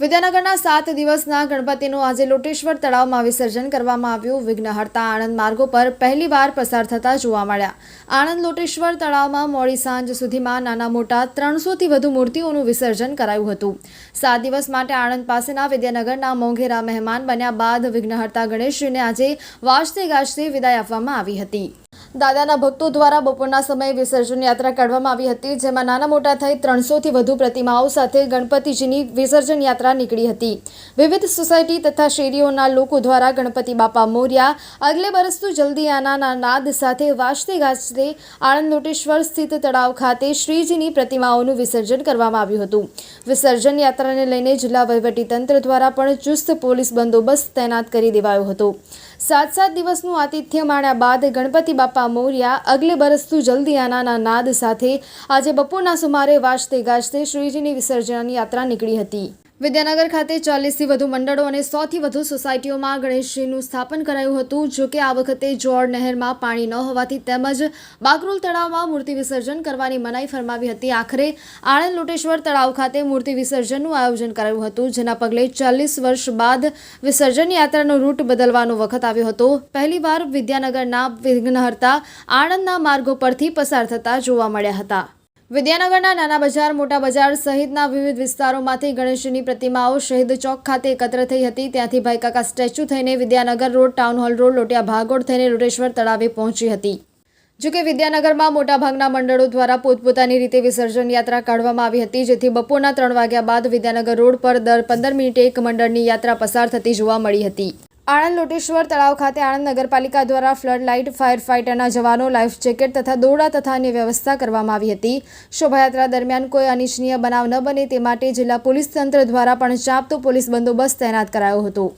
વિદ્યાનગરના સાત દિવસના ગણપતિનું આજે લોટેશ્વર તળાવમાં વિસર્જન કરવામાં આવ્યું. વિઘ્નહર્તા આણંદ માર્ગો પર પહેલીવાર પસાર થતા જોવા મળ્યા. આણંદ લોટેશ્વર તળાવમાં મોડી સાંજ સુધીમાં નાના મોટા ત્રણસોથી વધુ મૂર્તિઓનું વિસર્જન કરાયું હતું. સાત દિવસ માટે આણંદ પાસેના વિદ્યાનગરના મોંઘેરા મહેમાન બન્યા બાદ વિઘ્નહર્તા ગણેશજીને આજે વાજતે ગાજતે વિદાય આપવામાં આવી હતી. દાદાના ભક્તો દ્વારા બપોરના સમયે વિસર્જન યાત્રા કાઢવામાં આવી હતી, જેમાં નાના મોટા થઈ ત્રણસોથી વધુ પ્રતિમાઓ સાથે ગણપતિજીની વિસર્જન યાત્રા નીકળી હતી. વિવિધ સોસાયટી તથા શેરીઓના લોકો દ્વારા ગણપતિ બાપા મોર્યા, આગલે બરસ જલ્દી આનાના નાદ સાથે વાજતે ગાજતે આણંદ લોટેશ્વર સ્થિત તળાવ ખાતે શ્રીજીની પ્રતિમાઓનું વિસર્જન કરવામાં આવ્યું હતું. વિસર્જન યાત્રાને લઈને જિલ્લા વહીવટીતંત્ર દ્વારા પણ ચુસ્ત પોલીસ બંદોબસ્ત તૈનાત કરી દેવાયો હતો. સાત સાત દિવસનું આતિથ્ય માણ્યા બાદ ગણપતિ બાપા મોર્યા અગલે બરસતું જલ્દી આનાના નાદ સાથે આજે બપોરના સુમારે વાજતે ગાજતે શ્રીજીની વિસર્જન યાત્રા નીકળી હતી. વિદ્યાનગર ખાતે ચાલીસથી વધુ મંડળો અને સોથી વધુ સોસાયટીઓમાં ગણેશજીનું સ્થાપન કરાયું હતું, જો કે આ વખતે જોડ નહેરમાં પાણી ન હોવાથી તેમજ બાકરોલ તળાવમાં મૂર્તિ વિસર્જન કરવાની મનાઈ ફરમાવી હતી. આખરે આણંદ લોટેશ્વર તળાવ ખાતે મૂર્તિ વિસર્જનનું આયોજન કરાયું હતું, જેના પગલે ચાલીસ વર્ષ બાદ વિસર્જન યાત્રાનો રૂટ બદલવાનો વખત આવ્યો હતો. પહેલીવાર વિદ્યાનગરના વિઘ્નહર્તા આણંદના માર્ગો પરથી પસાર થતા જોવા મળ્યા હતા. વિદ્યાનગરના નાના બજાર, મોટા બજાર સહિતના વિવિધ વિસ્તારોમાંથી ગણેશજીની પ્રતિમાઓ શહીદ ચોક ખાતે એકત્ર થઈ હતી. ત્યાંથી ભાઈકાકા સ્ટેચ્યુ થઈને Vidyanagar road, town hall road, Lotiya Bhagol થઈને લોટેશ્વર તળાવે પહોંચી હતી. જોકે વિદ્યાનગરમાં મોટાભાગના મંડળો દ્વારા પોતપોતાની રીતે વિસર્જન યાત્રા કાઢવામાં આવી હતી, જેથી બપોરના ત્રણ વાગ્યા બાદ વિદ્યાનગર રોડ પર દર પંદર મિનિટે એક મંડળની યાત્રા પસાર થતી જોવા મળી હતી. આણંદ લોટેશ્વર તળાવ ખાતે આણંદ નગરપાલિકા દ્વારા ફ્લડ લાઇટ, ફાયર ફાઇટરના જવાનો, લાઇફ જેકેટ તથા દોરડા તથા અન્ય વ્યવસ્થા કરવામાં આવી હતી. શોભાયાત્રા દરમિયાન કોઈ અનિચ્છનીય બનાવ ન બને તે માટે જિલ્લા પોલીસ તંત્ર દ્વારા પણ ચાંપતો પોલીસ બંદોબસ્ત તૈનાત કરાયો હતો.